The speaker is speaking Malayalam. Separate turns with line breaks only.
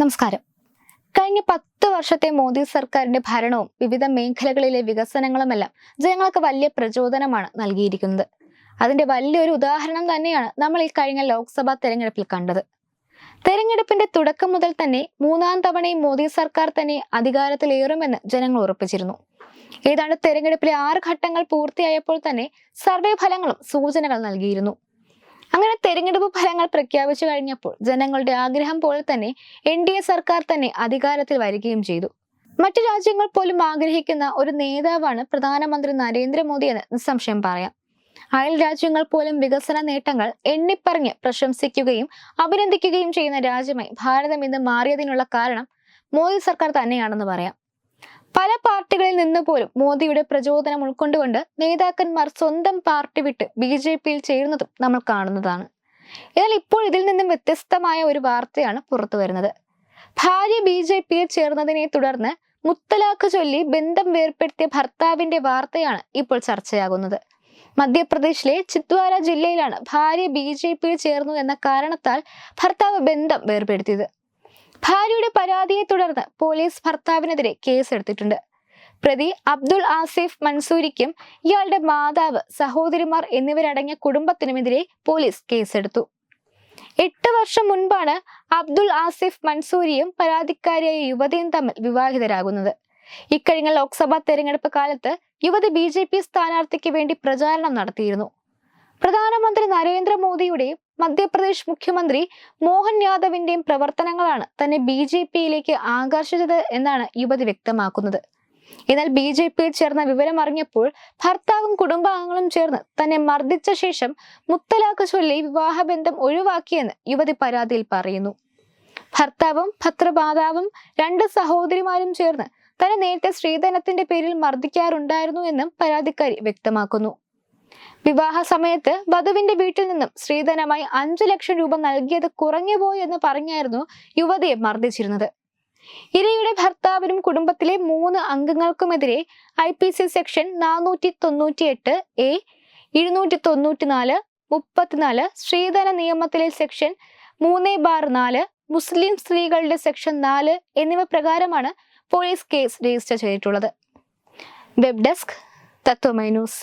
നമസ്കാരം കഴിഞ്ഞ പത്ത് വർഷത്തെ മോദി സർക്കാരിന്റെ ഭരണവും വിവിധ മേഖലകളിലെ വികസനങ്ങളുമെല്ലാം ജനങ്ങൾക്ക് വലിയ പ്രചോദനമാണ് നൽകിയിരിക്കുന്നത് അതിന്റെ വലിയൊരു ഉദാഹരണം തന്നെയാണ് നമ്മൾ ഈ കഴിഞ്ഞ ലോക്സഭാ തെരഞ്ഞെടുപ്പിൽ കണ്ടത് തെരഞ്ഞെടുപ്പിന്റെ തുടക്കം മുതൽ തന്നെ മൂന്നാം തവണയും മോദി സർക്കാർ തന്നെ അധികാരത്തിലേറുമെന്ന് ജനങ്ങൾ ഉറപ്പിച്ചിരുന്നു ഏതാണ്ട് തെരഞ്ഞെടുപ്പിലെ ആറ് ഘട്ടങ്ങൾ പൂർത്തിയായപ്പോൾ തന്നെ സർവേ ഫലങ്ങളും സൂചനകൾ നൽകിയിരുന്നു അങ്ങനെ തെരഞ്ഞെടുപ്പ് ഫലങ്ങൾ പ്രഖ്യാപിച്ചു കഴിഞ്ഞപ്പോൾ ജനങ്ങളുടെ ആഗ്രഹം പോലെ തന്നെ എൻ ഡി എ സർക്കാർ തന്നെ അധികാരത്തിൽ വരികയും ചെയ്തു മറ്റു രാജ്യങ്ങൾ പോലും ആഗ്രഹിക്കുന്ന ഒരു നേതാവാണ് പ്രധാനമന്ത്രി നരേന്ദ്രമോദി എന്ന് നിസ്സംശയം പറയാം അയൽ രാജ്യങ്ങൾ പോലും വികസന നേട്ടങ്ങൾ എണ്ണിപ്പറഞ്ഞ് പ്രശംസിക്കുകയും അഭിനന്ദിക്കുകയും ചെയ്യുന്ന രാജ്യമായി ഭാരതം ഇന്ന് മാറിയതിനുള്ള കാരണം മോദി സർക്കാർ തന്നെയാണെന്ന് പറയാം പല പാർട്ടികളിൽ നിന്ന് പോലും മോദിയുടെ പ്രചോദനം ഉൾക്കൊണ്ടുകൊണ്ട് നേതാക്കന്മാർ സ്വന്തം പാർട്ടി വിട്ട് ബി ജെ പിയിൽ ചേരുന്നതും നമ്മൾ കാണുന്നതാണ് എന്നാൽ ഇപ്പോൾ ഇതിൽ നിന്നും വ്യത്യസ്തമായ ഒരു വാർത്തയാണ് പുറത്തു വരുന്നത് ഭാര്യ ബി ജെ പിയിൽ ചേർന്നതിനെ തുടർന്ന് മുത്തലാഖ് ചൊല്ലി ബന്ധം വേർപ്പെടുത്തിയ ഭർത്താവിന്റെ വാർത്തയാണ് ഇപ്പോൾ ചർച്ചയാകുന്നത് മധ്യപ്രദേശിലെ ചിത്വാര ജില്ലയിലാണ് ഭാര്യ ബി ജെ പിയിൽ ചേർന്നു എന്ന കാരണത്താൽ ഭർത്താവ് ബന്ധം വേർപെടുത്തിയത് ഭാര്യയുടെ പരാതിയെ തുടർന്ന് പോലീസ് ഭർത്താവിനെതിരെ കേസെടുത്തിട്ടുണ്ട് പ്രതി അബ്ദുൾ ആസിഫ് മൻസൂരിക്കും ഇയാളുടെ മാതാവ് സഹോദരിമാർ എന്നിവരടങ്ങിയ കുടുംബത്തിനുമെതിരെ പോലീസ് കേസെടുത്തു എട്ട് വർഷം മുൻപാണ് അബ്ദുൾ ആസിഫ് മൻസൂരിയും പരാതിക്കാരിയായ യുവതിയും തമ്മിൽ വിവാഹിതരാകുന്നത് ഇക്കഴിഞ്ഞ ലോക്സഭാ തെരഞ്ഞെടുപ്പ് കാലത്ത് യുവതി ബി ജെ പി സ്ഥാനാർത്ഥിക്ക് വേണ്ടി പ്രചാരണം നടത്തിയിരുന്നു പ്രധാനമന്ത്രി നരേന്ദ്രമോദിയുടെയും മധ്യപ്രദേശ് മുഖ്യമന്ത്രി മോഹൻ യാദവിന്റെയും പ്രവർത്തനങ്ങളാണ് തന്നെ ബി ജെ പിയിലേക്ക് ആകർഷിച്ചത് എന്നാണ് യുവതി വ്യക്തമാക്കുന്നത് എന്നാൽ ബി ജെ പിയിൽ ചേർന്ന വിവരമറിഞ്ഞപ്പോൾ ഭർത്താവും കുടുംബാംഗങ്ങളും ചേർന്ന് തന്നെ മർദ്ദിച്ച ശേഷം മുത്തലാഖ് ചൊല്ലി വിവാഹബന്ധം ഒഴിവാക്കിയെന്ന് യുവതി പരാതിയിൽ പറയുന്നു ഭർത്താവും ഭർത്തൃമാതാവും രണ്ട് സഹോദരിമാരും ചേർന്ന് തന്നെ നേരത്തെ സ്ത്രീധനത്തിന്റെ പേരിൽ മർദ്ദിക്കാറുണ്ടായിരുന്നു എന്നും പരാതിക്കാരി വ്യക്തമാക്കുന്നു വിവാഹ സമയത്ത് വധുവിന്റെ വീട്ടിൽ നിന്നും സ്ത്രീധനമായി അഞ്ചു ലക്ഷം രൂപ നൽകിയത് കുറഞ്ഞുപോയി എന്ന് പറഞ്ഞായിരുന്നു യുവതിയെ മർദ്ദിച്ചിരുന്നത് ഇരയുടെ ഭർത്താവിനും കുടുംബത്തിലെ മൂന്ന് അംഗങ്ങൾക്കുമെതിരെ ഐ പി സി സെക്ഷൻ നാനൂറ്റി തൊണ്ണൂറ്റി എട്ട് എ ഇരുന്നൂറ്റി തൊണ്ണൂറ്റിനാല് മുപ്പത്തിനാല് സ്ത്രീധന നിയമത്തിലെ സെക്ഷൻ മൂന്ന് ബാർ നാല് മുസ്ലിം സ്ത്രീകളുടെ സെക്ഷൻ നാല് എന്നിവ പ്രകാരമാണ് പോലീസ് കേസ് രജിസ്റ്റർ ചെയ്തിട്ടുള്ളത് വെബ് ഡെസ്ക് തത്വമൈ ന്യൂസ്